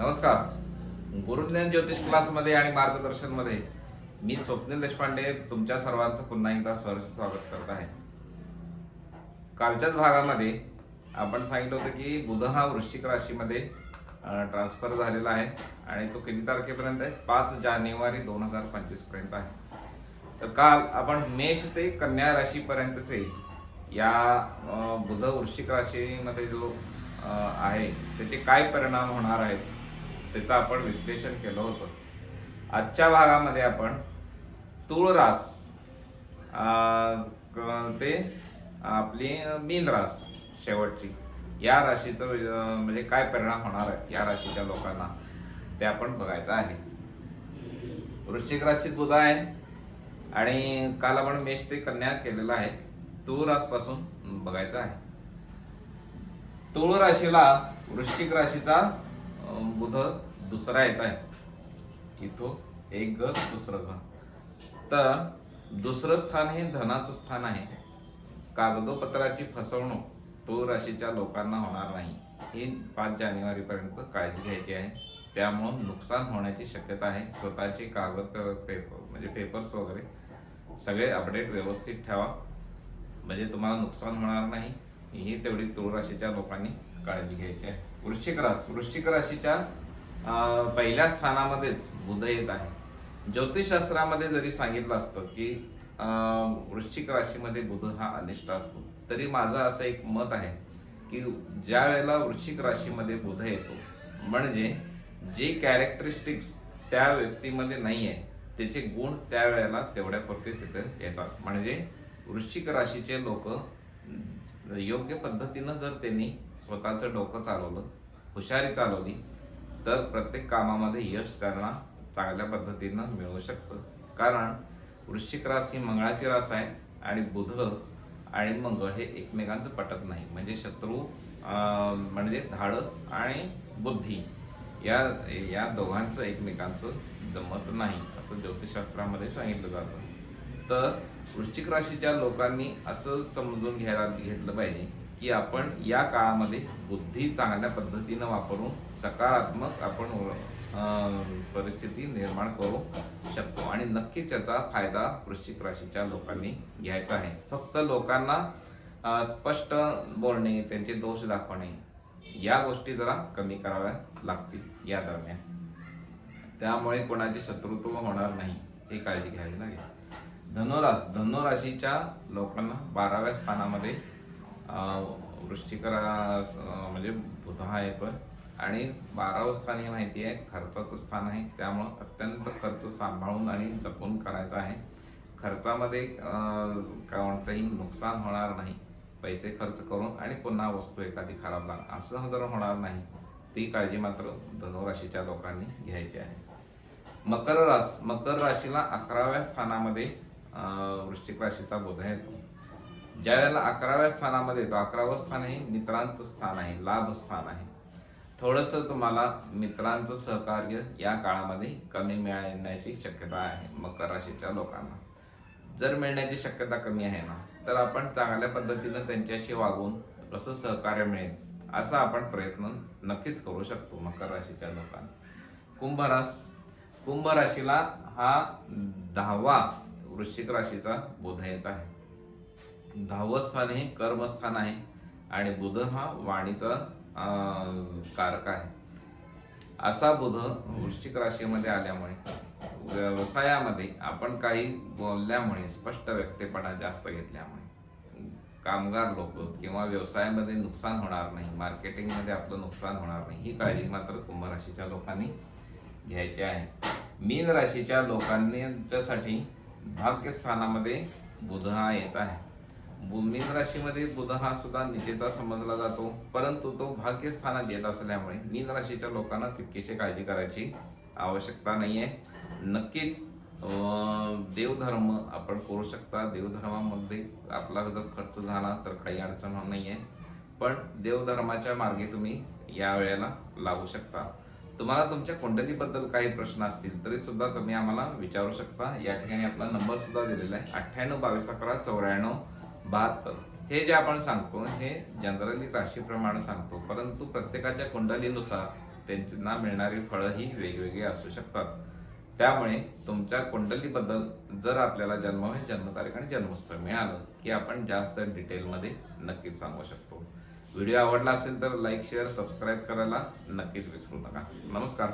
नमस्कार. गुरुज्ञान ज्योतिष क्लासमध्ये आणि मार्गदर्शनमध्ये मी स्वप्नील देशपांडे तुमच्या सर्वांचं पुन्हा एकदा सहर्ष स्वागत करत आहे. कालच्याच भागामध्ये आपण सांगितलं होतं की बुध हा वृश्चिक राशीमध्ये ट्रान्सफर झालेला आहे आणि तो किती तारखेपर्यंत आहे? पाच जानेवारी दोन हजार पंचवीसपर्यंत आहे. तर काल आपण मेष ते कन्या राशीपर्यंतचे या बुध वृश्चिक राशीमध्ये जो आहे त्याचे काय परिणाम होणार आहेत? त्याचं आपण विश्लेषण केलं होतं. आजच्या भागामध्ये आपण तुळरास ते आपली मीन रास शेवटची. या राशीचं म्हणजे काय परिणाम होणार आहे या राशीच्या लोकांना ते आपण बघायचं आहे. वृश्चिक राशीत बुध आहे आणि काल आपण मेष ते कन्या केलेला आहे. तुळ रासपासून बघायचं आहे. तुळ राशीला वृश्चिक राशीचा बुध दुसरा येत आहे. इथो एक घर दुसरं घर. तर दुसरं स्थान हे धनाचं स्थान आहे. कागदोपत्राची फसवणूक तूळ राशीच्या लोकांना होणार नाही. ही पाच जानेवारी पर्यंत काळजी घ्यायची आहे. त्यामुळं नुकसान होण्याची शक्यता आहे. स्वतःचे कागद पेपर म्हणजे पेपर्स वगैरे सगळे अपडेट व्यवस्थित ठेवा. म्हणजे तुम्हाला नुकसान होणार नाही. ही तेवढी तूळ राशीच्या लोकांनी काळजी घ्यायची आहे. वृश्चिक रास वृश्चिक राशीच्या पहिल्या स्थानामध्येच बुध येत आहे. ज्योतिषशास्त्रामध्ये जरी सांगितलं असतं की वृश्चिक राशीमध्ये बुध हा अनिष्ट असतो. तरी माझं असं एक मत आहे की ज्या वेळेला वृश्चिक राशीमध्ये बुध येतो म्हणजे जे कॅरेक्टरिस्टिक्स त्या व्यक्तीमध्ये नाही आहे त्याचे गुण त्यावेळेला तेवढ्यापुरते तिथे येतात. म्हणजे वृश्चिक राशीचे लोक योग्य पद्धतीनं जर त्यांनी स्वतःचं डोकं चालवलं हुशारी चालवली तर प्रत्येक कामामध्ये यश त्यांना चांगल्या पद्धतीनं मिळू शकतं. कारण वृश्चिक रास ही मंगळाची रास आहे आणि बुध आणि मंगळ हे एकमेकांचं पटत नाही. म्हणजे शत्रू म्हणजे धाडस आणि बुद्धी या या दोघांचं एकमेकांचं जमत नाही असं ज्योतिषशास्त्रामध्ये सांगितलं जातं. तर वृश्चिक राशीच्या लोकांनी असं समजून घ्यायला घेतलं पाहिजे की आपण या काळामध्ये बुद्धी चांगल्या पद्धतीनं वापरून सकारात्मक आपण परिस्थिती निर्माण करू शकतो. आणि नक्कीच याचा फायदा वृश्चिक राशीच्या लोकांनी घ्यायचा आहे. फक्त लोकांना स्पष्ट बोलणे त्यांचे दोष दाखवणे या गोष्टी जरा कमी कराव्या लागतील या दरम्यान. त्यामुळे कोणाचे शत्रुत्व होणार नाही हे काळजी घ्यावी लागेल. धनुरास धनुराशीच्या लोकांना बाराव्या स्थानामध्ये अं, वृश्चिक म्हणजे बुध हा येतोय आणि बारावं स्थान हे माहिती आहे खर्चाचं स्थान आहे. त्यामुळं अत्यंत खर्च सांभाळून आणि जपून करायचा आहे. खर्चामध्ये कोणतंही नुकसान होणार नाही. पैसे खर्च करून आणि पुन्हा वस्तू एखादी खराब लागणार असं जर होणार नाही ती काळजी मात्र धनुराशीच्या लोकांनी घ्यायची आहे. मकर रास मकर राशीला अकराव्या स्थानामध्ये वृश्चिक राशीचा बोध येतो ज्या वेळेला अकराव्या स्थानामध्ये येतो अकरावं स्थान हे मित्रांचं स्थान आहे लाभ स्थान आहे. थोडस तुम्हाला मित्रांचं सहकार्य या काळामध्ये कमी मिळण्याची शक्यता आहे मकर राशीच्या लोकांना. जर मिळण्याची शक्यता कमी आहे ना तर आपण चांगल्या पद्धतीनं त्यांच्याशी वागून कसं सहकार्य मिळेल असा आपण प्रयत्न नक्कीच करू शकतो मकर राशीच्या लोकांना. कुंभ रास कुंभ राशीला हा दहावा वृश्चिक राशीचा बुध येत आहे. दहावं स्थान हे कर्मस्थान आहे आणि बुध हा वाणीचा कारक आहे. असा बुध वृश्चिक राशीमध्ये आल्यामुळे व्यवसायामध्ये आपण काही बोलल्यामुळे स्पष्ट व्यक्तीपणा जास्त घेतल्यामुळे कामगार लोक किंवा व्यवसायामध्ये नुकसान होणार नाही मार्केटिंगमध्ये आपलं नुकसान होणार नाही ही काळजी मात्र कुंभ राशीच्या लोकांनी घ्यायची आहे. मीन राशीच्या लोकांसाठी भाग्यस्थानामध्ये बुध हा येत आहे. बु- मीन राशीमध्ये बुध हा सुद्धा निजेता समजला जातो. परंतु तो भाग्यस्थानात येत असल्यामुळे मीन राशीच्या लोकांना तितकीशी काळजी करायची आवश्यकता नाहीये. नक्कीच देवधर्म आपण करू शकता. देवधर्मामध्ये आपला जर खर्च झाला तर काही अडचण नाही नाहीये. पण देवधर्माच्या मार्गे तुम्ही या वेळेला लागू शकता. तुम्हाला तुमच्या कुंडलीबद्दल काही प्रश्न असतील तरी सुद्धा तुम्ही आम्हाला विचारू शकता. या ठिकाणी आपला नंबर सुद्धा दिलेला आहे. अठ्ठ्याण्णव बावीस अकरा चौऱ्याण्णव बहात्तर. हे जे आपण सांगतो हे जनरली राशीप्रमाणे सांगतो. परंतु प्रत्येकाच्या कुंडलीनुसार त्यांना मिळणारी फळं ही वेगवेगळी असू शकतात. त्यामुळे तुमच्या कुंडलीबद्दल जर आपल्याला जन्म जन्मतारीख आणि जन्मस्थळ मिळालं की आपण जास्त डिटेलमध्ये नक्कीच सांगू शकतो. व्हिडिओ आवडला असेल तर लाईक शेअर सबस्क्राईब करायला नक्कीच विसरू नका. नमस्कार.